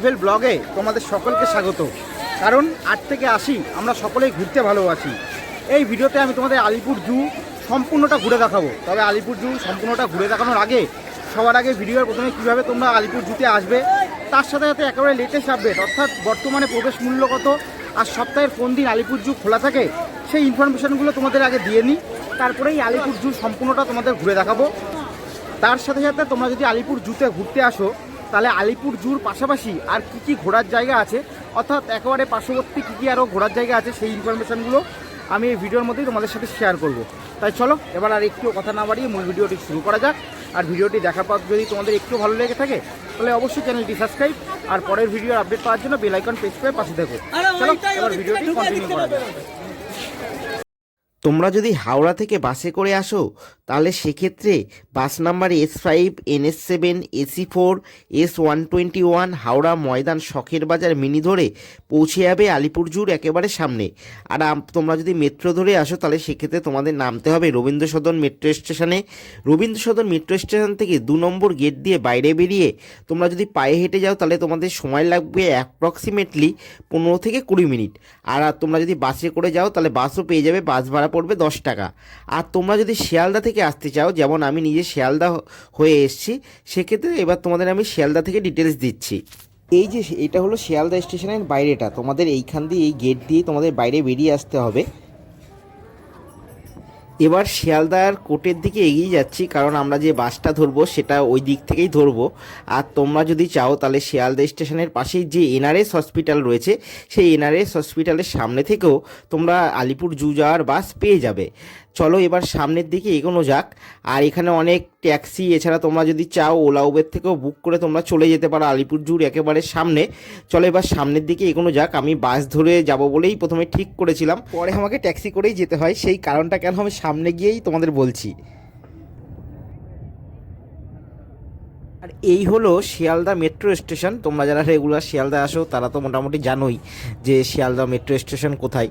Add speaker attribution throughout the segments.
Speaker 1: Travel ব্লগে তোমাদের সকলকে স্বাগত। কারণ আট থেকে আসি, আমরা সকলেই ঘুরতে ভালোবাসি। এই ভিডিওতে আমি তোমাদের আলিপুর জু সম্পূর্ণটা ঘুরে দেখাবো। তবে আলিপুর জু সম্পূর্ণটা ঘুরে দেখানোর আগে, সবার আগে ভিডিওর প্রথমে কীভাবে তোমরা আলিপুর জুতে আসবে, তার সাথে সাথে একেবারে লেটেস্ট আপডেট অর্থাৎ বর্তমানে প্রবেশ মূল্য কত, আর সপ্তাহের কোন দিন আলিপুর জু খোলা থাকে, সেই ইনফরমেশানগুলো তোমাদের আগে দিয়ে নিই। তারপরেই আলিপুর জু সম্পূর্ণটা তোমাদের ঘুরে দেখাবো। তার সাথে সাথে তোমরা যদি আলিপুর জুতে ঘুরতে আসো তাহলে আলিপুর জুর পাশাপাশি আর কি কি ঘোরার জায়গা আছে? অর্থাৎ একেবারে পার্শ্ববর্তী কী কী আরও ঘোরার জায়গা আছে সেই ইনফরমেশানগুলো আমি এই ভিডিওর মধ্যেই তোমাদের সাথে শেয়ার করব। তাই চলো এবার আর একটু কথা না বাড়িয়ে মূল ভিডিওটি শুরু করা যাক। আর ভিডিওটি দেখার পর যদি তোমাদের একটু ভালো লেগে থাকে তাহলে অবশ্যই চ্যানেলটি সাবস্ক্রাইব আর পরের ভিডিওর আপডেট পাওয়ার জন্য বেল আইকন প্রেস করে পাশে দেখো চলো এবার ভিডিওটি কন্টিনিউ করা যাক।
Speaker 2: তোমরা যদি হাওড়া থেকে বাসে করে আসো, তাহলে সেক্ষেত্রে bus number S five N S seven AC four S one twenty one Howrah Maidan Sakher Bazar mini ধরে পৌঁছে যাবে আলিপুরজুর একেবারে সামনে। আর তোমরা যদি মেট্রো ধরে আসো, তাহলে সেক্ষেত্রে তোমাদের নামতে হবে রবীন্দ্র সদন মেট্রো স্টেশনে। রবীন্দ্র সদন মেট্রো স্টেশন থেকে দু নম্বর গেট দিয়ে বাইরে বেরিয়ে তোমরা যদি পায়ে হেঁটে যাও, তাহলে তোমাদের সময় লাগবে অ্যাপ্রক্সিমেটলি পনেরো থেকে কুড়ি মিনিট। আর আর তোমরা যদি বাসে করে যাও, তাহলে বাসও পেয়ে যাবে, বাস ভাড়া পড়বে দশ টাকা। আর তোমরা যদি শিয়ালদা থেকে আসতে চাও, যেমন আমি নিজে শিয়ালদা হয়ে এসছি, সেক্ষেত্রে এবার তোমাদের আমি শিয়ালদা থেকে ডিটেলস দিচ্ছি। এই যে এটা হলো শিয়ালদা স্টেশনের বাইরেটা। তোমাদের এইখান দিয়ে এই গেট দিয়ে তোমাদের বাইরে বেরিয়ে আসতে হবে। এবার শিয়ালদার কোর্টের দিকে এগিয়ে যাচ্ছি, কারণ আমরা যে বাসটা ধরবো সেটা ওই দিক থেকেই ধরবো। আর তোমরা যদি চাও তাহলে শিয়ালদা স্টেশনের পাশেই যে এনআরএস হসপিটাল রয়েছে, সেই এনআরএস হসপিটালের সামনে থেকেও তোমরা আলিপুর জু যাওয়ার বাস পেয়ে যাবে। চলো এবার সামনের দিকে এগোনো যাক। আর এখানে অনেক ট্যাক্সি, এছাড়া তোমরা যদি চাও ওলা উবের থেকেও বুক করে তোমরা চলে যেতে পারো আলিপুর জুর একেবারে সামনে। চলো এবার সামনের দিকে এগোনো যাক। আমি বাস ধরে যাব বলেই প্রথমে ঠিক করেছিলাম। পরে আমাকে ট্যাক্সি করেই যেতে হয়। সেই কারণটা কেন আমি সামনে গিয়েই তোমাদের বলছি। আর এই হলো শিয়ালদা মেট্রো স্টেশন। তোমরা যারা রেগুলার শিয়ালদা আসো, তারা তো মোটামুটি জানোই যে শিয়ালদা মেট্রো স্টেশন কোথায়।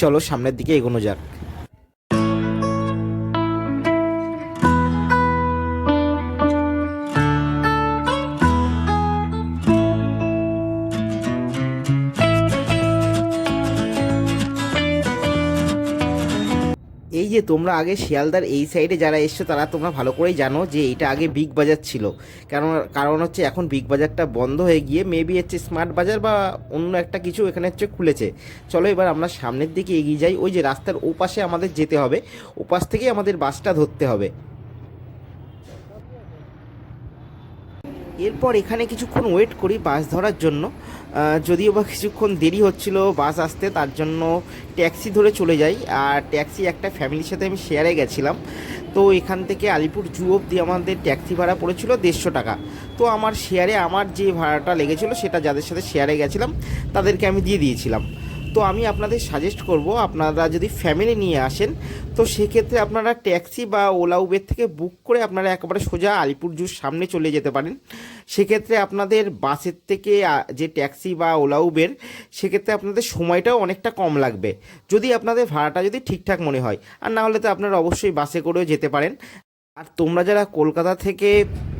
Speaker 2: চলো সামনের দিকে এগোনো যাক। তোমরা আগে শিয়ালদার এই সাইডে যারা এসছো, তারা তোমরা ভালো করেই জানো যে এটা আগে বিগ বাজার ছিল। কারণ কারণ হচ্ছে এখন বিগ বাজারটা বন্ধ হয়ে গিয়ে মেবি হচ্ছে স্মার্ট বাজার বা অন্য একটা কিছু এখানে হচ্ছে খুলেছে। চলো এবার আমরা সামনের দিকে এগিয়ে যাই। ওই যে রাস্তার ওপাশে আমাদের যেতে হবে। ওপাশ থেকেই আমাদের বাসটা ধরতে হবে। এরপর এখানে কিছুক্ষণ ওয়েট করি বাস ধরার জন্য। যদিও বা কিছুক্ষণ দেরি হচ্ছিল বাস আসতে, তার জন্য ট্যাক্সি ধরে চলে যাই। আর ট্যাক্সি একটা ফ্যামিলির সাথে আমি শেয়ারে গেছিলাম। তো এখান থেকে আলিপুর জু অবধি আমাদের ট্যাক্সি ভাড়া পড়েছিল দেড়শো টাকা। তো আমার শেয়ারে আমার যে ভাড়াটা লেগেছিল, সেটা যাদের সাথে শেয়ারে গেছিলাম, তাদেরকে আমি দিয়ে দিয়েছিলাম। তো আমি আপনাদের সাজেস্ট করব, আপনারা যদি ফ্যামিলি নিয়ে আসেন, তো সেক্ষেত্রে আপনারা ট্যাক্সি বা ওলা উবের থেকে বুক করে আপনারা একেবারে সোজা আলিপুর জুর সামনে চলে যেতে পারেন। সেক্ষেত্রে আপনাদের বাসের থেকে যে ট্যাক্সি বা ওলা উবের সেক্ষেত্রে আপনাদের সময়টাও অনেকটা কম লাগবে। যদি আপনাদের ভাড়াটা যদি ঠিকঠাক মনে হয়, আর না হলে তো আপনারা অবশ্যই বাসে করেও যেতে পারেন। আর তোমরা যারা কলকাতা থেকে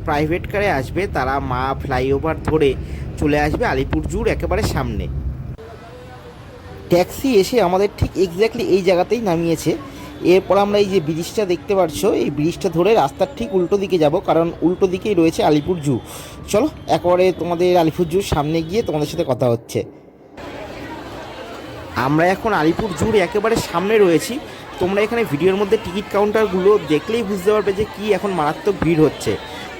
Speaker 2: প্রাইভেট কারে আসবে, তারা মা ফ্লাইওভার ধরে চলে আসবে আলিপুর জুর একেবারে সামনে। ট্যাক্সি এসে আমাদের ঠিক এক্স্যাক্টলি এই জায়গাতেই নামিয়েছে। এরপর আমরা এই যে ব্রিজটা দেখতে পাচ্ছ এই ব্রিজটা ধরে রাস্তার ঠিক উল্টো দিকে যাব, কারণ উল্টো দিকেই রয়েছে আলিপুর জু। চলো, একবারে তোমাদের আলিপুর জুর সামনে গিয়ে তোমাদের সাথে কথা হচ্ছে। আমরা এখন আলিপুর জুর একেবারে সামনে রয়েছি। তোমরা এখানে ভিডিওর মধ্যে টিকিট কাউন্টারগুলো দেখলেই বুঝতে পারবে যে কি এখন মারাত্মক ভিড় হচ্ছে।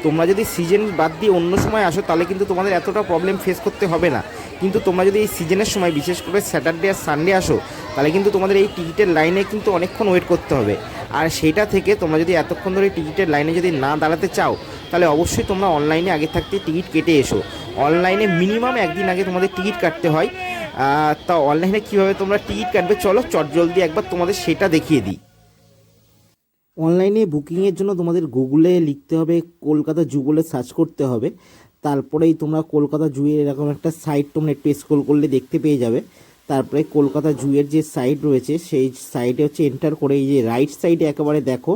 Speaker 2: তোমরা যদি সিজন বাদ দিয়ে অন্য সময় আসো, তাহলে কিন্তু তোমাদের এতটা প্রবলেম ফেস করতে হবে না। কিন্তু তোমরা যদি এই সিজনের সময়, বিশেষ করে স্যাটারডে আর সানডে আসো, তাহলে কিন্তু তোমাদের এই টিকিটের লাইনে কিন্তু অনেকক্ষণ ওয়েট করতে হবে। আর সেটা থেকে তোমরা যদি এতক্ষণ ধরে টিকিটের লাইনে যদি না দাঁড়াতে চাও, তাহলে অবশ্যই তোমরা অনলাইনে আগে থাকতে টিকিট কেটে এসো। অনলাইনে মিনিমাম একদিন আগে তোমাদের টিকিট কাটতে হয়। তা অনলাইনে কীভাবে তোমরা টিকিট কাটবে, চলো চট জলদি একবার তোমাদের সেটা দেখিয়ে দিই। অনলাইনে বুকিংয়ের জন্য তোমাদের গুগলে লিখতে হবে, কলকাতা জু বলে সার্চ করতে হবে। তারপরেই তোমরা কলকাতা জুয়ের এরকম একটা সাইট তোমরা একটু স্ক্রল করলে দেখতে পেয়ে যাবে। তারপরে কলকাতা জুয়ের যে সাইট রয়েছে, সেই সাইটে হচ্ছে এন্টার করে এই যে রাইট সাইডে একেবারে দেখো,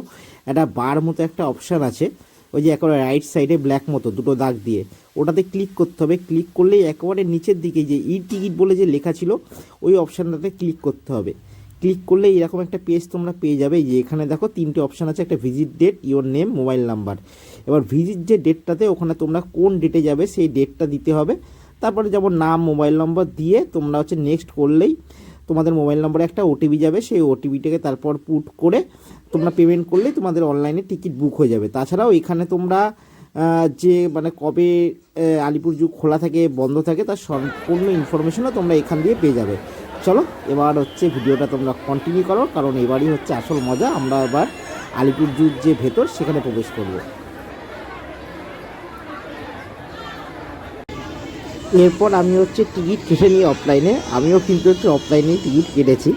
Speaker 2: একটা বার মতো একটা অপশান আছে। ওই যে একেবারে রাইট সাইডে ব্ল্যাক মতো, দুটো দাগ দিয়ে। ওটাতে ক্লিক করতে হবে। ক্লিক করলেই একেবারে নিচের দিকে যে ই টিকিট বলে যে লেখা ছিল, ওই অপশানটাতে ক্লিক করতে হবে। ক্লিক করলে এরকম একটা পেজ তোমরা পেয়ে যাবে যে এখানে দেখো তিনটে অপশান আছে, একটা visit date your name mobile number এবার ভিজিট যে ডেটটাতে ওখানে তোমরা কোন ডেটে যাবে সেই ডেটটা দিতে হবে। তারপরে যেমন নাম মোবাইল নম্বর দিয়ে তোমরা হচ্ছে নেক্সট করলেই তোমাদের মোবাইল নম্বরে একটা ওটিপি যাবে, সেই ওটিপিটাকে তারপর পুট করে তোমরা পেমেন্ট করলেই তোমাদের অনলাইনে টিকিট বুক হয়ে যাবে। তাছাড়াও এখানে তোমরা যে মানে কবে আলিপুর জু খোলা থাকে, বন্ধ থাকে, তার সম্পূর্ণ ইনফরমেশনও তোমরা এখান দিয়ে পেয়ে যাবে। চলো, এবার হচ্ছে ভিডিওটা তোমরা কন্টিনিউ করো, কারণ এবারই হচ্ছে আসল মজা। আমরা এবার আলিপুর জুর যে ভেতর, সেখানে প্রবেশ করব। এরপর আমি হচ্ছে টিকিট কেটে নিই অফলাইনে আমিও কিন্তু হচ্ছে অফলাইনেই টিকিট কেটেছি।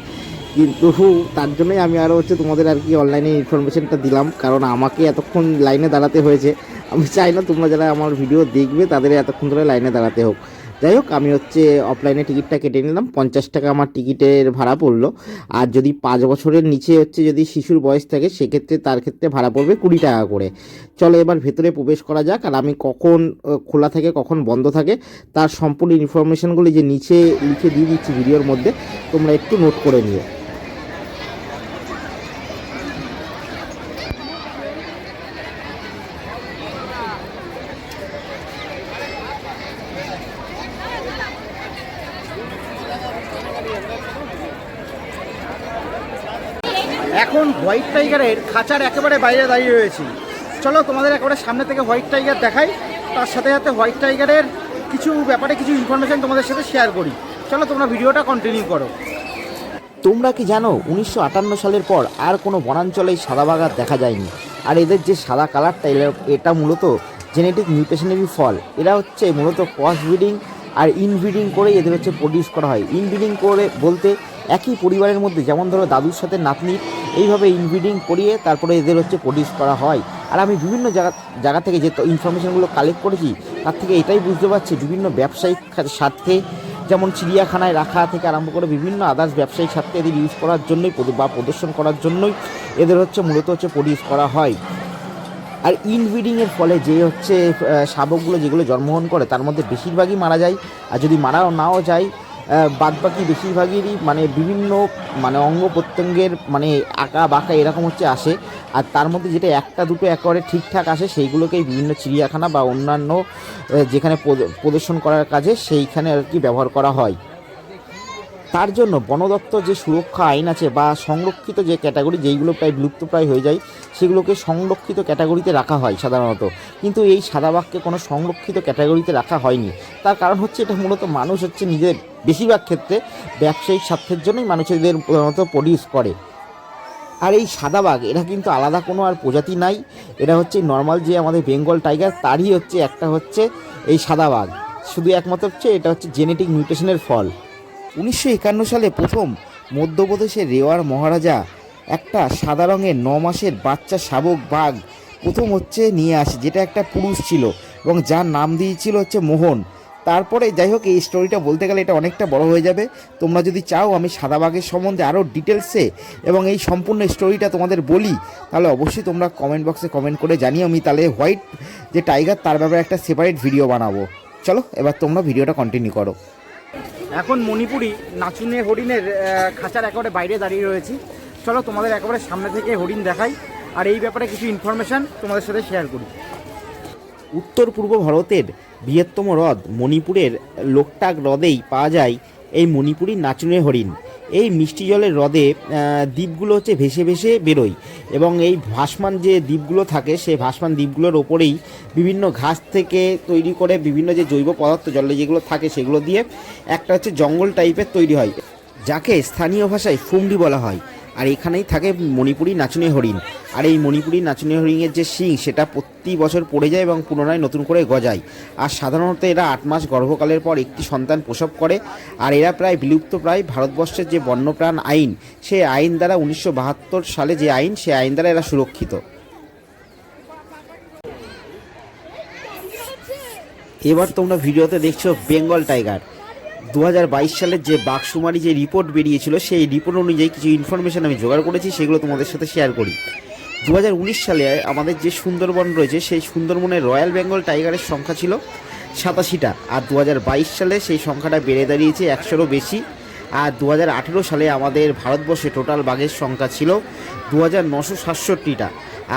Speaker 2: কিন্তু তার জন্যই আমি আরও হচ্ছে তোমাদের আর কি অনলাইনে ইনফরমেশনটা দিলাম। কারণ আমাকে এতক্ষণ লাইনে দাঁড়াতে হয়েছে। আমি চাই না তোমরা যারা আমার ভিডিও দেখবে, তাদের এতক্ষণ ধরে লাইনে দাঁড়াতে হোক। যাই হোক, আমি হচ্ছে অফলাইনে টিকিটটা কেটে নিলাম। পঞ্চাশ টাকা আমার টিকিটের ভাড়া পড়ল। আর যদি পাঁচ বছরের নিচে হচ্ছে যদি শিশুর বয়স থাকে, সেক্ষেত্রে তার ক্ষেত্রে ভাড়া পড়বে কুড়ি টাকা করে। চলো এবার ভেতরে প্রবেশ করা যাক, আর আমি কখন খোলা থাকে, কখন বন্ধ থাকে, তার সম্পূর্ণ ইনফরমেশানগুলি যে নিচে লিখে দিয়ে দিচ্ছি ভিডিওর মধ্যে, তোমরা একটু নোট করে নিও
Speaker 1: এখন হোয়াইট টাইগারের খাঁচার একেবারে বাইরে দাঁড়িয়ে রয়েছি। চলো তোমাদের একেবারে সামনে থেকে হোয়াইট টাইগার দেখাই। তার সাথে সাথে হোয়াইট টাইগারের কিছু ব্যাপারে কিছু ইনফরমেশন তোমাদের সাথে শেয়ার করি। চলো তোমরা ভিডিওটা কন্টিনিউ করো।
Speaker 2: তোমরা কি জানো, উনিশশো আটান্ন সালের পর আর কোনো বনাঞ্চলেই সাদা বাগার দেখা যায়নি। আর এদের যে সাদা কালারটা এটা মূলত জেনেটিক মিউটেশনেরই ফল। এরা হচ্ছে মূলত ক্রস ব্রিডিং আর ইনব্রিডিং করে এদের হচ্ছে প্রডিউস করা হয়। ইনব্রিডিং করে বলতে একই পরিবারের মধ্যে, যেমন ধরো দাদুর সাথে নাতনির, এইভাবে ইনব্রিডিং করিয়ে তারপরে এদের হচ্ছে প্রডিউস করা হয়। আর আমি বিভিন্ন জায়গা জায়গা থেকে যে ইনফরমেশনগুলো কালেক্ট করেছি, তার থেকে এটাই বুঝতে পারছি বিভিন্ন ব্যবসায়িক স্বার্থে, যেমন চিড়িয়াখানায় রাখা থেকে আরম্ভ করে বিভিন্ন আদার্স ব্যবসায়িক স্বার্থে এদের ইউজ করার জন্যই বা প্রদর্শন করার জন্যই এদের হচ্ছে মূলত হচ্ছে প্রডিউস করা হয়। আর ইনব্রিডিংয়ের ফলে যে হচ্ছে শাবকগুলো যেগুলো জন্মগ্রহণ করে, তার মধ্যে বেশিরভাগই মারা যায়। আর যদি মারাও নাও যায় বাদ বাকি বেশিরভাগেরই মানে বিভিন্ন মানে অঙ্গ প্রত্যঙ্গের মানে আঁকা বাঁকা এরকম হচ্ছে আসে। আর তার মধ্যে যেটা একটা দুটো একেবারে ঠিকঠাক আসে, সেইগুলোকেই বিভিন্ন চিড়িয়াখানা বা অন্যান্য যেখানে প্রদ- প্রদর্শন করার কাজে সেইখানে আর কি ব্যবহার করা হয়। তার জন্য বন দপ্তর যে সুরক্ষা আইন আছে বা সংরক্ষিত যে ক্যাটাগরি, যেইগুলো প্রায় বিলুপ্তপ্রায় হয়ে যায়, সেগুলোকে সংরক্ষিত ক্যাটাগরিতে রাখা হয় সাধারণত। কিন্তু এই সাদাবাঘকে কোনো সংরক্ষিত ক্যাটাগরিতে রাখা হয়নি। তার কারণ হচ্ছে এটা মূলত মানুষ হচ্ছে নিজের বেশিরভাগ ক্ষেত্রে ব্যবসায়িক স্বার্থের জন্যই মানুষ এদের প্রধানত প্রডিউস করে। আর এই সাদাবাঘ, এরা কিন্তু আলাদা কোনো আর প্রজাতি নাই। এরা হচ্ছে নর্মাল যে আমাদের বেঙ্গল টাইগার, তারই হচ্ছে একটা হচ্ছে এই সাদাবাঘ। শুধু একমাত্র হচ্ছে এটা হচ্ছে জেনেটিক মিউটেশনের ফল। উনিশশো একান্ন সালে প্রথম মধ্যপ্রদেশের রেওয়ার মহারাজা একটা সাদা রঙের ন মাসের বাচ্চা শাবক বাঘ প্রথম হচ্ছে নিয়ে আসে, যেটা একটা পুরুষ ছিল এবং যার নাম দিয়েছিল হচ্ছে মোহন। তারপরে যাই হোক, এই স্টোরিটা বলতে গেলে এটা অনেকটা বড় হয়ে যাবে। তোমরা যদি চাও আমি সাদা বাঘের সম্বন্ধে আরও ডিটেলসে এবং এই সম্পূর্ণ স্টোরিটা তোমাদের বলি, তাহলে অবশ্যই তোমরা কমেন্ট বক্সে কমেন্ট করে জানিও। আমি তাহলে হোয়াইট যে টাইগার তার ব্যাপারে একটা সেপারেট ভিডিও বানাবো। চলো, এবার তোমরা ভিডিওটা কন্টিনিউ করো।
Speaker 1: এখন মণিপুরি নাচুনে হরিণের খাঁচার একেবারে বাইরে দাঁড়িয়ে রয়েছি। চলো তোমাদের একেবারে সামনে থেকে হরিণ দেখাই। আর এই ব্যাপারে কিছু ইনফরমেশান তোমাদের সাথে শেয়ার করি।
Speaker 2: উত্তর পূর্ব ভারতের বৃহত্তম হ্রদ মণিপুরের লোকটাক হ্রদেই পাওয়া যায় এই মণিপুরি নাচুনে হরিণ। এই মিষ্টি জলের হ্রদে দ্বীপগুলো হচ্ছে ভেসে ভেসে বেরোয় এবং এই ভাসমান যে দ্বীপগুলো থাকে, সেই ভাসমান দ্বীপগুলোর ওপরেই বিভিন্ন ঘাস থেকে তৈরি করে বিভিন্ন যে জৈব পদার্থ জলে যেগুলো থাকে সেগুলো দিয়ে একটা হচ্ছে জঙ্গল টাইপের তৈরি হয়, যাকে স্থানীয় ভাষায় ফুমডি বলা হয়। আর এখানেই থাকে মণিপুরি নাচুনে হরিণ। আর এই মণিপুরি নাচুনে হরিণের যে শিং, সেটা প্রতি বছর পড়ে যায় এবং পুনরায় নতুন করে গজায়। আর সাধারণত এরা আট মাস গর্ভকালের পর একটি সন্তান প্রসব করে, আর এরা প্রায় বিলুপ্ত প্রায় ভারতবর্ষের যে বন্যপ্রাণ আইন, সেই আইন দ্বারা উনিশশো বাহাত্তর সালে যে আইন, সেই আইন দ্বারা এরা সুরক্ষিত। এবার তোমরা ভিডিওতে দেখছ বেঙ্গল টাইগার। দু হাজার বাইশ সালের যে বাঘসুমারি যে রিপোর্ট বেরিয়েছিল, সেই রিপোর্ট অনুযায়ী কিছু ইনফরমেশন আমি জোগাড় করেছি, সেগুলো তোমাদের সাথে শেয়ার করি। দু হাজার উনিশ সালে আমাদের যে সুন্দরবন রয়েছে, সেই সুন্দরবনের রয়্যাল বেঙ্গল টাইগারের সংখ্যা ছিল সাতাশিটা। আর দু হাজার বাইশ সালে সেই সংখ্যাটা বেড়ে দাঁড়িয়েছে একশোরও বেশি। আর দু হাজার আঠেরো সালে আমাদের ভারতবর্ষে টোটাল বাঘের সংখ্যা ছিল দু হাজার নশো সাতষট্টিটা।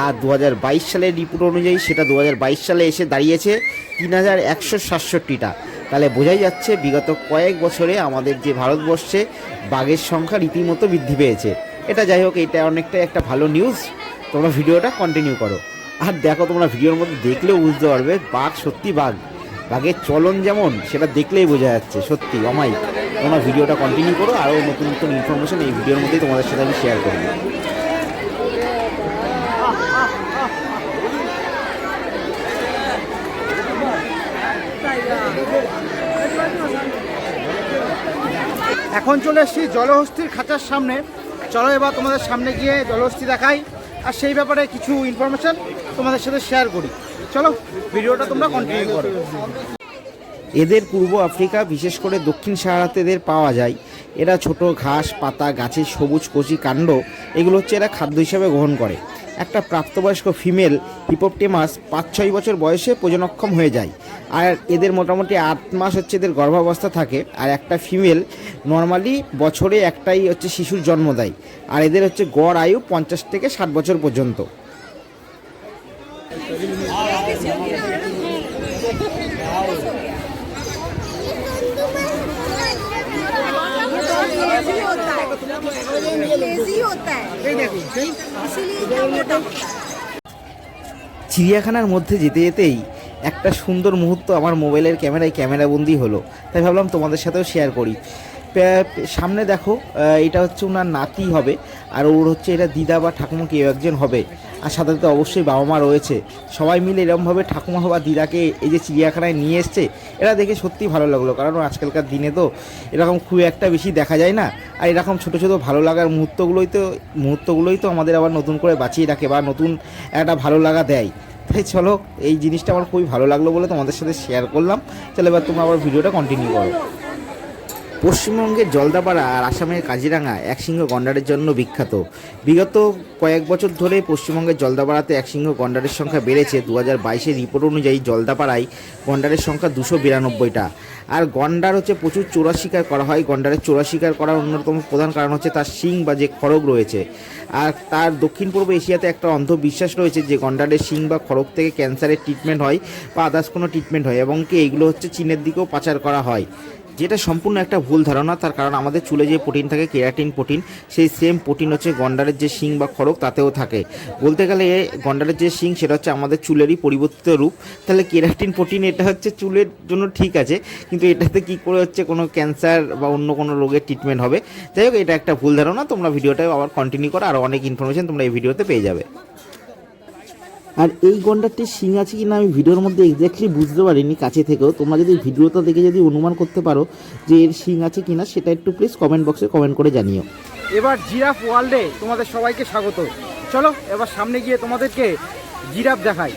Speaker 2: আর দু হাজার বাইশ সালের রিপোর্ট অনুযায়ী সেটা দু হাজার বাইশ সালে এসে দাঁড়িয়েছে তিন হাজার একশো সাতষট্টিটা। তাহলে বোঝাই যাচ্ছে বিগত কয়েক বছরে আমাদের যে ভারতবর্ষে বাঘের সংখ্যা রীতিমতো বৃদ্ধি পেয়েছে। এটা যাই হোক, এটা অনেকটাই একটা ভালো নিউজ তোমরা ভিডিওটা কন্টিনিউ করো। আর দেখো, তোমরা ভিডিওর মধ্যে দেখলেও বুঝতে পারবে বাঘ সত্যি বাঘ। বাঘের চলন যেমন, সেটা দেখলেই বোঝা যাচ্ছে সত্যি অমাই তোমরা ভিডিওটা কন্টিনিউ করো, আরও নতুন নতুন ইনফরমেশন এই ভিডিওর মধ্যেই তোমাদের সাথে আমি শেয়ার করব।
Speaker 1: এখন চলে এসেছি জলহস্তির খাঁচার সামনে। চলো এবার তোমাদের সামনে গিয়ে জলহস্তি দেখাই। আর সেই ব্যাপারে কিছু ইনফরমেশন তোমাদের সাথে শেয়ার করি। চলো, ভিডিওটা তোমরা কন্টিনিউ করো।
Speaker 2: এদের পূর্ব আফ্রিকা, বিশেষ করে দক্ষিণ সাহারাতে এদের পাওয়া যায়। এরা ছোট ঘাস, পাতা, গাছের সবুজ, কচি কাণ্ড, এগুলো হচ্ছে এরা খাদ্য হিসাবে গ্রহণ করে। একটা প্রাপ্তবয়স্ক ফিমেল হিপোপটেমাস পাঁচ ছয় বছর বয়সে প্রজনক্ষম হয়ে যায়। আর এদের মোটামুটি আট মাস হচ্ছে এদের গর্ভাবস্থা থাকে। আর একটা ফিমেল নর্মালি বছরে একটাই হচ্ছে শিশুর জন্ম দেয়। আর এদের হচ্ছে গড় আয়ু পঞ্চাশ থেকে ষাট বছর পর্যন্ত। চিড়িয়াখানার মধ্যে যেতে যেতেই একটা সুন্দর মুহূর্ত আমার মোবাইলের ক্যামেরায় ক্যামেরাবন্দি হলো। তাই ভাবলাম তোমাদের সাথেও শেয়ার করি। সামনে দেখো এটা হচ্ছে ওনার নাতি হবে আর ওর হচ্ছে এটা দিদা বা ঠাকুমা কেউ একজন হবে। আর সাথে তো অবশ্যই বাবা মা রয়েছে। সবাই মিলে এরকমভাবে ঠাকুমা বা দিদাকে এই যে চিড়িয়াখানায় নিয়ে এসছে, এটা দেখে সত্যি ভালো লাগল। কারণ আজকালকার দিনে তো এরকম খুব একটা বেশি দেখা যায় না। আর এরকম ছোটো ছোটো ভালো লাগার মুহূর্তগুলোই তো মুহূর্তগুলোই তো আমাদের আবার নতুন করে বাঁচিয়ে রাখে বা নতুন একটা ভালো লাগা দেয়। তাই চলো, এই জিনিসটা আমার খুবই ভালো লাগল বলে তোমাদের সাথে শেয়ার করলাম। চলো এবার তোমরা আবার ভিডিওটা কন্টিনিউ করো। পশ্চিমবঙ্গের জলদাপাড়া আর আসামের কাজিরাঙা একসিংহ গন্ডারের জন্য বিখ্যাত। বিগত কয়েক বছর ধরে পশ্চিমবঙ্গের জলদাপাড়াতে একসিংহ গন্ডারের সংখ্যা বেড়েছে। দু হাজার বাইশের রিপোর্ট অনুযায়ী জলদাপাড়ায় গন্ডারের সংখ্যা দুশো বিরানব্বইটা। আর গন্ডার হচ্ছে প্রচুর চোরা শিকার করা হয়। গন্ডারের চোরা শিকার করার অন্যতম প্রধান কারণ হচ্ছে তার শিং বা যে খড়গ রয়েছে। আর তার দক্ষিণ পূর্ব এশিয়াতে একটা অন্ধবিশ্বাস রয়েছে যে গন্ডারের শিং বা খড়গ থেকে ক্যান্সারের ট্রিটমেন্ট হয় বা আদার্স কোনো ট্রিটমেন্ট হয় এবং কি এইগুলো হচ্ছে চীনের দিকেও পাচার করা হয়। যেটা সম্পূর্ণ একটা ভুল ধারণা, তার কারণ আমাদের চুলে যে প্রোটিন থাকে, কেরাটিন প্রোটিন, সেই সেম প্রোটিন হচ্ছে গন্ডারের যে শিং বা খড়ক, তাতেও থাকে। বলতে গেলে গন্ডারের যে শিং, সেটা হচ্ছে আমাদের চুলেরই পরিবর্তিত রূপ। তাহলে কেরাটিন প্রোটিন, এটা হচ্ছে চুলের জন্য ঠিক আছে, কিন্তু এটাতে কি করে হচ্ছে কোনো ক্যান্সার বা অন্য কোনো রোগের ট্রিটমেন্ট হবে? যাই হোক, এটা একটা ভুল ধারণা, তোমরা ভিডিওটা আবার কন্টিনিউ করো, আর অনেক ইনফরমেশন তোমরা এই ভিডিওতে পেয়ে যাবে। আর এই গন্ডারটির শিং আছে কিনা আমি ভিডিওর মধ্যে এক্স্যাক্টলি বুঝতে পারিনি কাছে থেকেও। তোমরা যদি ভিডিওটা দেখে যদি অনুমান করতে পারো যে এর শিং আছে কিনা, সেটা একটু প্লিজ কমেন্ট বক্সে কমেন্ট করে জানিও।
Speaker 1: এবার জিরাফ ওয়ার্ল্ডে তোমাদের সবাইকে স্বাগত। চলো, এবার সামনে গিয়ে তোমাদেরকে জিরাফ দেখাই।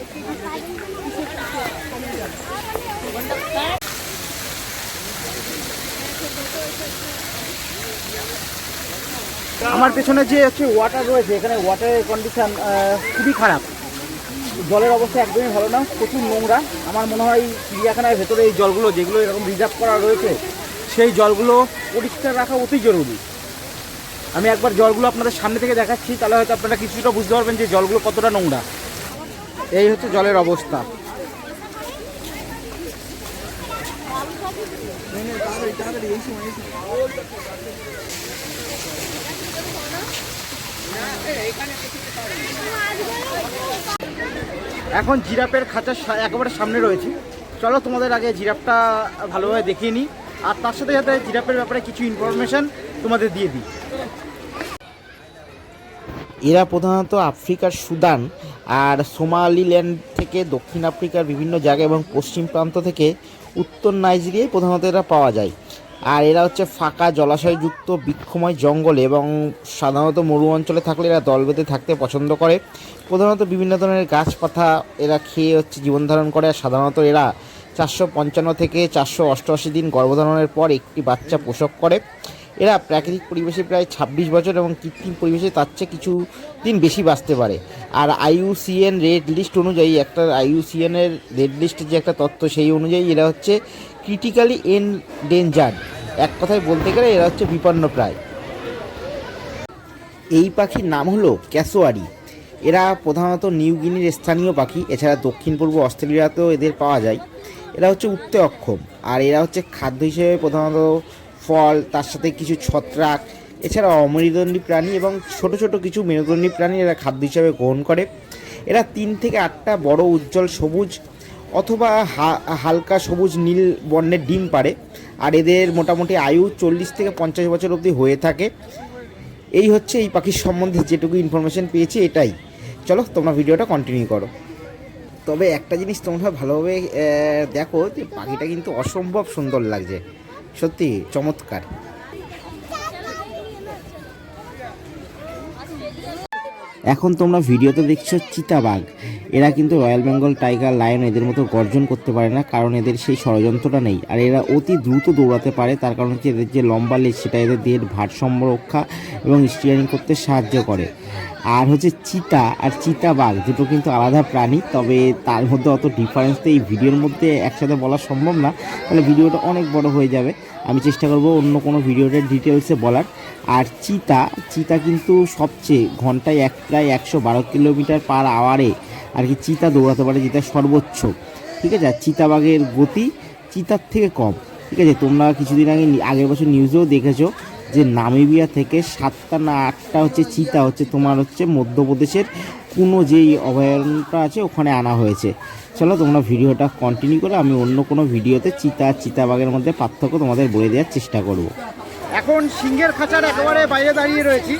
Speaker 1: আমার পেছনে যে হচ্ছে ওয়াটার রয়েছে, এখানে ওয়াটারের কন্ডিশন খুবই খারাপ। জলের অবস্থা একদমই ভালো না, প্রচুর নোংরা। আমার মনে হয় চিড়িয়াখানার ভেতরে এই জলগুলো যেগুলো এরকম রিজার্ভ করা রয়েছে, সেই জলগুলো পরিষ্কার রাখা অতি জরুরি। আমি একবার জলগুলো আপনাদের সামনে থেকে দেখাচ্ছি, তাহলে হয়তো আপনারা কিছুটা বুঝতে পারবেন যে জলগুলো কতটা নোংরা। এই হচ্ছে জলের অবস্থা। এখন জিরাফের খাঁচার সা- একেবারে সামনে রয়েছে। চলো তোমাদের আগে জিরাফটা ভালোভাবে দেখিয়ে নিই। আর তার সাথে সাথে জিরাফের ব্যাপারে কিছু ইনফরমেশন তোমাদের দিয়ে দিই।
Speaker 2: এরা প্রধানত আফ্রিকার সুদান আর সোমালিল্যান্ড থেকে দক্ষিণ আফ্রিকার বিভিন্ন জায়গা এবং পশ্চিম প্রান্ত থেকে উত্তর নাইজেরিয়ায় প্রধানত এরা পাওয়া যায়। আর এরা হচ্ছে ফাঁকা, জলাশয়যুক্ত, বৃক্ষময় জঙ্গলে এবং সাধারণত মরু অঞ্চলে থাকলে এরা দল বেঁধে থাকতে পছন্দ করে। প্রধানত বিভিন্ন ধরনের গাছপাতা এরা খেয়ে হচ্ছে জীবন ধারণ করে আর সাধারণত এরা চারশো পঞ্চান্ন থেকে চারশো অষ্টআশি দিন গর্ভধারণের পর একটি বাচ্চা প্রসব করে। এরা প্রাকৃতিক পরিবেশে প্রায় ছাব্বিশ বছর এবং কৃত্রিম পরিবেশে তার চেয়ে কিছু দিন বেশি বাঁচতে পারে। আর আইইউসিএন রেড লিস্ট অনুযায়ী একটা আইইউসিএনের রেড লিস্টের যে একটা তথ্য সেই অনুযায়ী এরা হচ্ছে ক্রিটিক্যালি এনডেঞ্জার্ড এক কথায় বলতে গেলে এরা হচ্ছে বিপন্ন প্রায় এই পাখির নাম হলো ক্যাসোয়ারি। এরা প্রধানত নিউ গিনির স্থানীয় পাখি, এছাড়া দক্ষিণ, পূর্ব অস্ট্রেলিয়াতেও এদের পাওয়া যায়। এরা হচ্ছে উঠতে অক্ষম, আর এরা হচ্ছে খাদ্য হিসেবে প্রধানত ফল, তার সাথে কিছু ছত্রাক, এছাড়া অমেরুদণ্ডী প্রাণী এবং ছোট ছোট কিছু মেরুদণ্ডী প্রাণী এরা খাদ্য হিসাবে গ্রহণ করে। এরা তিন থেকে আটটা বড় উজ্জ্বল সবুজ অথবা হালকা সবুজ নীল বর্ণের ডিম পারে আর এদের মোটামুটি আয়ু চল্লিশ থেকে পঞ্চাশ বছর অবধি হয়ে থাকে। এই হচ্ছে এই পাখির সম্বন্ধে যেটুকু ইনফরমেশন পেয়েছি এটাই। চলো তোমরা ভিডিওটা কন্টিনিউ করো। তবে একটা জিনিস তোমরা ভালোভাবে দেখো যে পাখিটা কিন্তু অসম্ভব সুন্দর লাগছে। সত্যি, চমৎকার। এখন তোমরা ভিডিওতে দেখছ চিতাবাঘ। এরা কিন্তু রয়্যাল বেঙ্গল টাইগার, লায়ন এদের মতো গর্জন করতে পারে না, কারণ এদের সেই ষড়যন্ত্রটা নেই। আর এরা অতি দ্রুত দৌড়াতে পারে, তার কারণ হচ্ছে এদের যে লম্বা লেজ, সেটা এদের দেহের ভারসাম্য রক্ষা এবং স্টিয়ারিং করতে সাহায্য করে। আর হচ্ছে চিতা আর চিতাবাঘ দুটো কিন্তু আলাদা প্রাণী, তবে তার মধ্যে অত ডিফারেন্স তো এই ভিডিওর মধ্যে একসাথে বলা সম্ভব না। তাহলে ভিডিওটা অনেক বড় হয়ে যাবে। আমি চেষ্টা করব অন্য কোনো ভিডিওটার ডিটেলসে বলার। আর চিতা চিতা কিন্তু সবচেয়ে ঘন্টায় এক, প্রায় একশো বারো কিলোমিটার পার আওয়ারে আর কি চিতা দৌড়াতে পারে, যেটা সর্বোচ্চ। ঠিক আছে? আর চিতাবাঘের গতি চিতার থেকে কম। ঠিক আছে? তোমরা কিছুদিন আগে আগের বছর নিউজেও দেখেছ যে নামিবিয়া থেকে সাতটা না আটটা হচ্ছে চিতা, হচ্ছে তোমার হচ্ছে মধ্যপ্রদেশের কোনো যেই অভয়ারণ্যটা আছে ওখানে আনা হয়েছে। চলো তোমরা ভিডিওটা কন্টিনিউ করে, আমি অন্য কোনো ভিডিওতে চিতা আর চিতাবাঘের মধ্যে পার্থক্য তোমাদের বলে দেওয়ার চেষ্টা করব।
Speaker 1: এখন সিংহের খাঁচার একেবারে বাইরে দাঁড়িয়ে রয়েছি।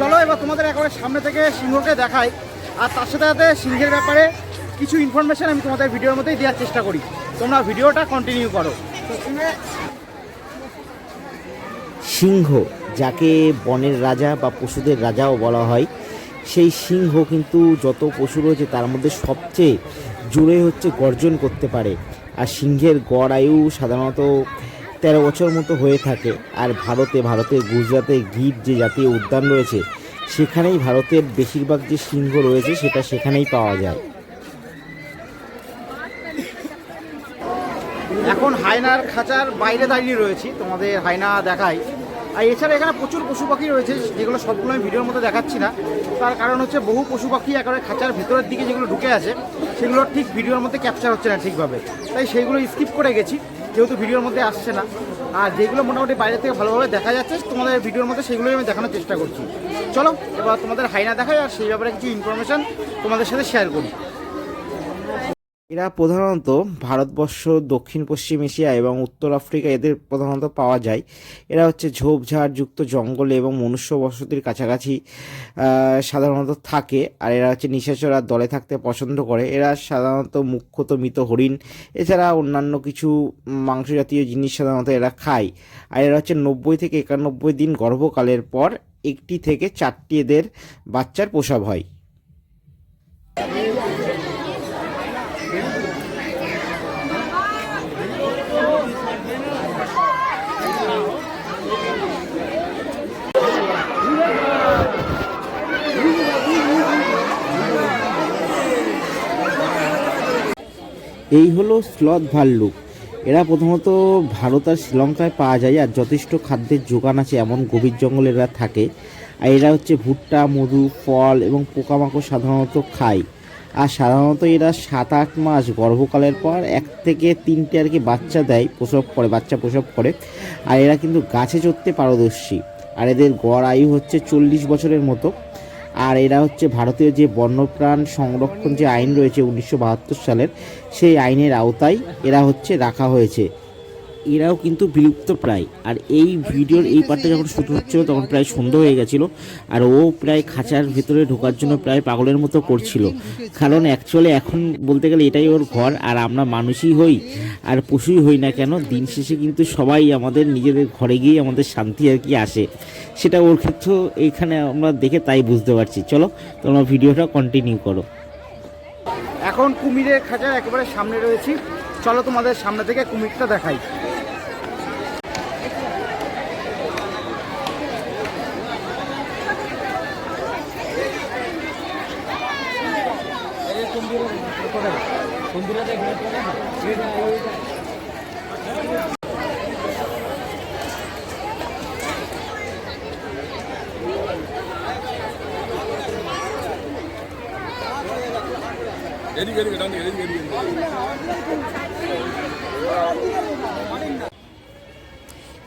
Speaker 1: চলো এবার তোমাদের একেবারে সামনে থেকে সিংহকে দেখাই, আর তার সাথে সাথে সিংহের ব্যাপারে কিছু ইনফরমেশন আমি তোমাদের ভিডিওর মধ্যেই দেওয়ার চেষ্টা করি। তোমরা ভিডিওটা কন্টিনিউ করো।
Speaker 2: সিংহ, যাকে বনের রাজা বা পশুদের রাজাও বলা হয়, সেই সিংহ কিন্তু যত পশু রয়েছে তার মধ্যে সবচেয়ে জোরে হচ্ছে গর্জন করতে পারে। আর সিংহের গড় আয়ু সাধারণত তেরো বছর মতো হয়ে থাকে। আর ভারতে ভারতের গুজরাতে গির যে জাতীয় উদ্যান রয়েছে, সেখানেই ভারতের বেশিরভাগ যে সিংহ রয়েছে সেটা সেখানেই পাওয়া যায়।
Speaker 1: এখন হায়নার খাঁচার বাইরে দাঁড়িয়ে রয়েছি। তোমাদের হায়না দেখাই। আর এছাড়া এখানে প্রচুর পশু পাখি রয়েছে, যেগুলো সবগুলো আমি ভিডিওর মধ্যে দেখাচ্ছি না। তার কারণ হচ্ছে বহু পশু পাখি একেবারে খাঁচার ভেতরের দিকে যেগুলো ঢুকে আছে, সেগুলো ঠিক ভিডিওর মধ্যে ক্যাপচার হচ্ছে না ঠিকভাবে। তাই সেইগুলো স্কিপ করে গেছি, যেহেতু ভিডিওর মধ্যে আসছে না। আর যেগুলো মোটামুটি বাইরে থেকে ভালোভাবে দেখা যাচ্ছে, তোমাদের ভিডিওর মধ্যে সেগুলোই আমি দেখানোর চেষ্টা করছি। চলো, এবার তোমাদের হাইনা দেখাই আর সেই ব্যাপারে কিছু ইনফরমেশন তোমাদের সাথে শেয়ার করি।
Speaker 2: এরা প্রধানত ভারতবর্ষ, দক্ষিণ, পশ্চিম এশিয়া এবং উত্তর আফ্রিকা এদের প্রধানত পাওয়া যায়। এরা হচ্ছে ঝোপঝাড় যুক্ত জঙ্গলে এবং মনুষ্য বসতির কাছাকাছি সাধারণত থাকে। আর এরা হচ্ছে নিশাচরার দলে থাকতে পছন্দ করে। এরা সাধারণত মুখ্যত মৃত হরিণ। এছাড়া অন্যান্য কিছু মাংস জাতীয় জিনিস সাধারণত এরা খায়। আর এরা হচ্ছে নব্বই থেকে একানব্বই দিন গর্ভকালের পর একটি থেকে চারটি এদের বাচ্চার প্রসব হয়। এই হলো স্লথ ভাল্লুক। এরা প্রথমত ভারত আর শ্রীলঙ্কায় পাওয়া যায় আর যথেষ্ট খাদ্যের যোগান আছে এমন গভীর জঙ্গলে এরা থাকে। আর এরা হচ্ছে ভুট্টা, মধু, ফল এবং পোকামাকড় সাধারণত খায়। আর সাধারণত এরা সাত আট মাস গর্ভকালের পর এক থেকে তিনটে আর কি বাচ্চা দেয়, প্রসব করে, বাচ্চা প্রসব করে। আর এরা কিন্তু গাছে চড়তে পারদর্শী। আর এদের গড় আয়ু হচ্ছে চল্লিশ বছরের মতো। আর এরা হচ্ছে ভারতীয় যে বন্যপ্রাণ সংরক্ষণ যে আইন রয়েছে উনিশশো বাহাত্তর সালের, সেই আইনের আওতায় এরা হচ্ছে রাখা হয়েছে। এরাও কিন্তু বিলুপ্ত প্রায়। আর এই ভিডিওর এই পার্টটা যখন শুরু হচ্ছিল, তখন প্রায় সন্ধ্যা হয়ে গেছিল। আর ও প্রায় খাঁচার ভেতরে ঢোকার জন্য প্রায় পাগলের মতো করছিল। কারণ অ্যাকচুয়ালি এখন বলতে গেলে এটাই ওর ঘর, আর আমরা মানুষই হই, আর পশুই হই না কেন? দিন শেষে কিন্তু সবাই আমাদের নিজেদের ঘরে গিয়ে আমাদের শান্তি আর কি আসে। সেটা ওর ক্ষেত্রেও এইখানে আমরা দেখে তাই বুঝতে পারছি। চলো, তোমরা ভিডিওটা কন্টিনিউ করো।
Speaker 1: এখন কুমিরের খাঁচার একেবারে সামনে রয়েছি। চলো তোমাদের সামনে থেকে কুমিরটা দেখাই।
Speaker 3: এদিকে ডান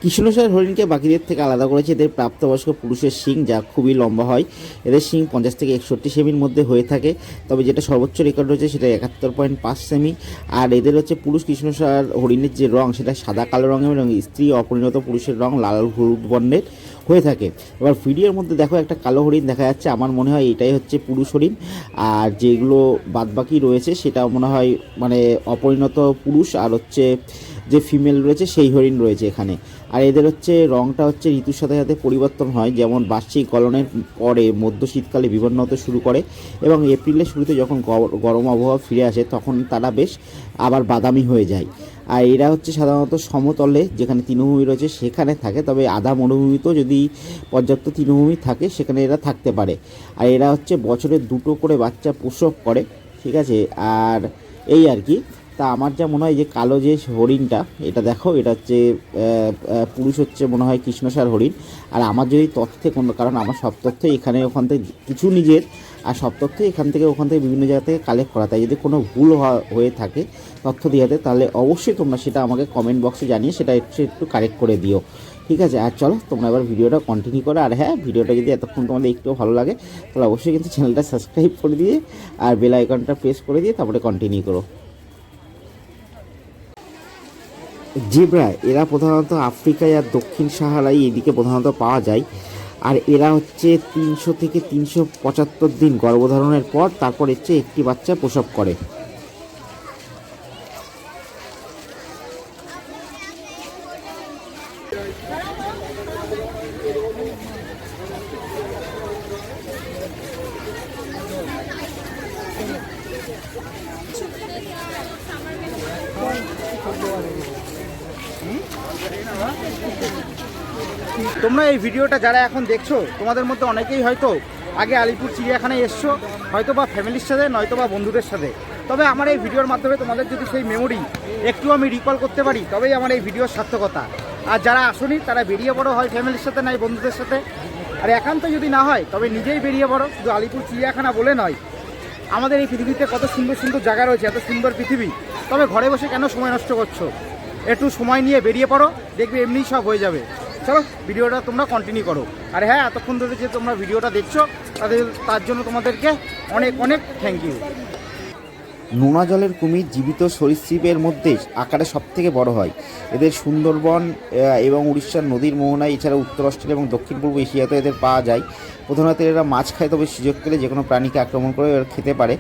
Speaker 2: কৃষ্ণসার হরিণকে বাকিদের থেকে আলাদা করেছে এদের প্রাপ্তবয়স্ক পুরুষের শিং, যা খুবই লম্বা হয়। এদের শিং পঞ্চাশ থেকে একষট্টি সেমির মধ্যে হয়ে থাকে। তবে যেটা সর্বোচ্চ রেকর্ড রয়েছে সেটা একাত্তর পয়েন্ট পাঁচ সেমি। আর এদের হচ্ছে পুরুষ কৃষ্ণসার হরিণের যে রং, সেটা সাদা কালো রঙের এবং স্ত্রী অপরিণত পুরুষের রং, লাল, হলুদ বর্ণের। হয়ে থাকে। এবার ভিডিওর মধ্যে দেখো একটা কালো হরিণ দেখা যাচ্ছে। আমার মনে হয় এটাই হচ্ছে পুরুষ হরিণ। আর যেগুলো বাদবাকি রয়েছে সেটা মনে হয় মানে অপরিণত পুরুষ। আর হচ্ছে যে ফিমেল রয়েছে, সেই হরিণ রয়েছে এখানে। আর এদের হচ্ছে রংটা হচ্ছে ঋতুর সাথে সাথে পরিবর্তন হয়। যেমন বার্ষিক গলনের পরে মধ্য শীতকালে বিভিন্ন হতে শুরু করে এবং এপ্রিলের শুরুতে যখন গরম আবহাওয়া ফিরে আসে তখন তারা বেশ আবার বাদামি হয়ে যায়। আর এরা হচ্ছে সাধারণত সমতলে যেখানে তৃণভূমি রয়েছে সেখানে থাকে, তবে আধা মরুভূমিতেও যদি পর্যাপ্ত তৃণভূমি থাকে সেখানে এরা থাকতে পারে। আর এরা হচ্ছে বছরে দুটো করে বাচ্চা প্রসব করে, ঠিক আছে? আর এই আর কি তা আমার যা মনে হয় যে কালো যে হরিণটা, এটা দেখো, এটা হচ্ছে পুরুষ হচ্ছে মনে হয় কৃষ্ণসার হরিণ। আর আমার যদি তথ্যে কোনো, কারণ আমার সব তথ্য এখানে ওখান থেকে কিছু নিজের, আর সব তথ্য এখান থেকে ওখান থেকে বিভিন্ন জায়গা থেকে কালেক্ট করা। তাই যদি কোনো ভুল হয়ে থাকে তথ্য দেওয়াতে, তাহলে অবশ্যই তোমরা সেটা আমাকে কমেন্ট বক্সে জানিয়ে সেটা একটু একটু কারেক্ট করে দিও। ঠিক আছে? আর চলো, তোমরা এবার ভিডিওটা কন্টিনিউ করো। আর হ্যাঁ ভিডিওটা যদি এতক্ষণ তোমাদের একটু ভালো লাগে, তাহলে অবশ্যই কিন্তু চ্যানেলটা সাবস্ক্রাইব করে দিয়ে, আর বেল আইকনটা প্রেস করে দিয়ে, তারপরে কন্টিনিউ করো। জেব্রা এরা প্রধানত আফ্রিকায় আর দক্ষিণ সাহারায় এদিকে প্রধানত পাওয়া যায়। আর এরা হচ্ছে তিনশো থেকে তিনশো পঁচাত্তর দিন গর্ভধারণের পর তারপর হচ্ছে একটি বাচ্চা প্রসব করে
Speaker 1: তোমরা এই ভিডিওটা যারা এখন দেখছ, তোমাদের মধ্যে অনেকেই হয়তো আগে আলিপুর চিড়িয়াখানায় এসছো, হয়তো বা ফ্যামিলির সাথে, নয়তো বা বন্ধুদের সাথে। তবে আমার এই ভিডিওর মাধ্যমে তোমাদের যদি সেই মেমোরি একটু আমি রিকল করতে পারি, তবেই আমার এই ভিডিওর সার্থকতা। আর যারা আসনি, তারা বেরিয়ে পড়ো, হয় ফ্যামিলির সাথে নয়, বন্ধুদের সাথে। আর একান্ত যদি না হয়, তবে নিজেই বেরিয়ে পড়ো, শুধু আলিপুর চিড়িয়াখানা বলে নয়। আমাদের এই পৃথিবীতে কত সুন্দর সুন্দর জায়গা রয়েছে, এত সুন্দর পৃথিবী। তবে ঘরে বসে কেন সময় নষ্ট করছ? একটু সময় নিয়ে বেরিয়ে পড়ো, দেখবে এমনিই সব হয়ে যাবে। চলো, ভিডিওটা তোমরা কন্টিনিউ করো। আর হ্যাঁ এতক্ষণ ধরে যে তোমরা ভিডিওটা দেখছ, তাদের তার জন্য তোমাদেরকে অনেক অনেক থ্যাংক ইউ
Speaker 2: নোনা জলের কুমির জীবিত সরীসৃপের মধ্যে আকারে সব থেকে বড় হয়। এদের সুন্দরবন এবং উড়িষ্যার নদীর মোহনায়, এছাড়া উত্তর অস্ট্রেলিয়া এবং দক্ষিণ পূর্ব এশিয়াতে এদের পাওয়া যায়। প্রধানত এরা মাছ খায়, তবে সুযোগ পেলে যে কোনো প্রাণীকে আক্রমণ করে এরা খেতে পারে।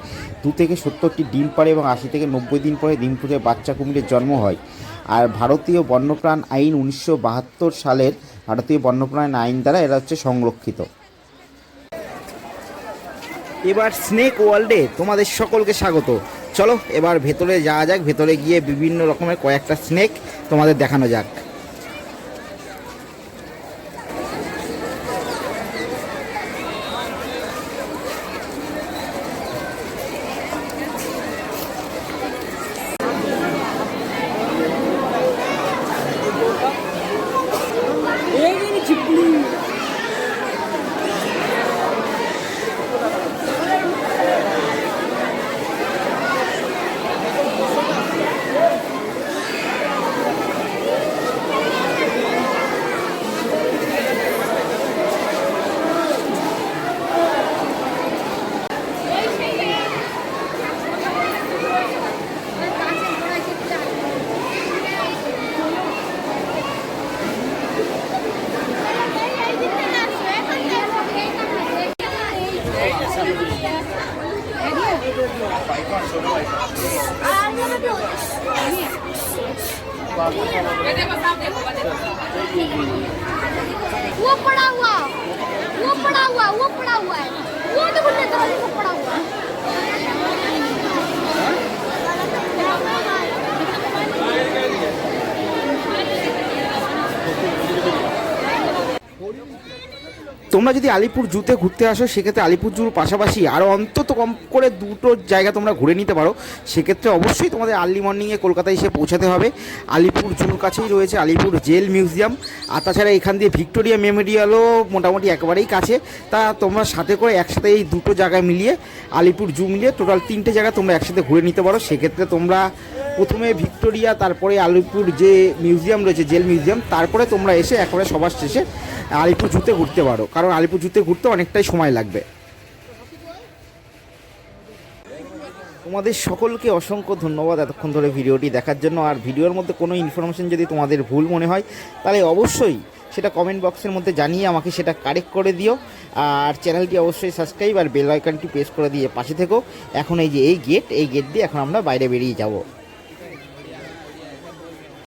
Speaker 2: দু থেকে সত্তরটি ডিম পারে এবং আশি থেকে নব্বই দিন পরে ডিম ফুটে বাচ্চা কুমিরের জন্ম হয়। আর ভারতীয় বন্যপ্রাণ আইন উনিশশো বাহাত্তর সালের ভারতীয় বন্যপ্রাণ আইন দ্বারা এরা হচ্ছে সংরক্ষিত। এবার স্নেক ওয়ার্ল্ডে তোমাদের সকলকে স্বাগত। চলো, এবার ভেতরে যাওয়া যাক। ভেতরে গিয়ে বিভিন্ন রকমের কয়েকটা স্নেক তোমাদের দেখানো যাক। যদি আলিপুর জুতে ঘুরতে আসো, সেক্ষেত্রে আলিপুর জুর পাশাপাশি আরও অন্তত কম করে দুটো জায়গা তোমরা ঘুরে নিতে পারো। সেক্ষেত্রে অবশ্যই তোমাদের আর্লি মর্নিংয়ে কলকাতায় এসে পৌঁছাতে হবে। আলিপুর জুর কাছেই রয়েছে আলিপুর জেল মিউজিয়াম। আর তাছাড়া এখান দিয়ে ভিক্টোরিয়া মেমোরিয়ালও মোটামুটি একেবারেই কাছে। তা তোমরা সাথে করে একসাথে এই দুটো জায়গায় মিলিয়ে আলিপুর জু মিলিয়ে টোটাল তিনটে জায়গা তোমরা একসাথে ঘুরে নিতে পারো। সেক্ষেত্রে তোমরা প্রথমে ভিক্টোরিয়া, তারপরে আলিপুর যে মিউজিয়াম রয়েছে, জেল মিউজিয়াম, তারপরে তোমরা এসে একেবারে সবার শেষে আলিপুর জুতে ঘুরতে পারো। কারণ আলিপুর জুতে ঘুরতে অনেকটাই সময় লাগবে। তোমাদের সকলকে অসংখ্য ধন্যবাদ এতক্ষণ ধরে ভিডিওটি দেখার জন্য। আর ভিডিওর মধ্যে কোনো ইনফরমেশন যদি তোমাদের ভুল মনে হয়, তাহলে অবশ্যই সেটা কমেন্ট বক্সের মধ্যে জানিয়ে আমাকে সেটা কারেক্ট করে দিও। আর চ্যানেলটি অবশ্যই সাবস্ক্রাইব আর বেল আইকনটি প্রেস করে দিয়ে পাশে থেকো। এখন এই যে, এই গেট এই গেট দিয়ে এখন আমরা বাইরে বেরিয়ে যাব।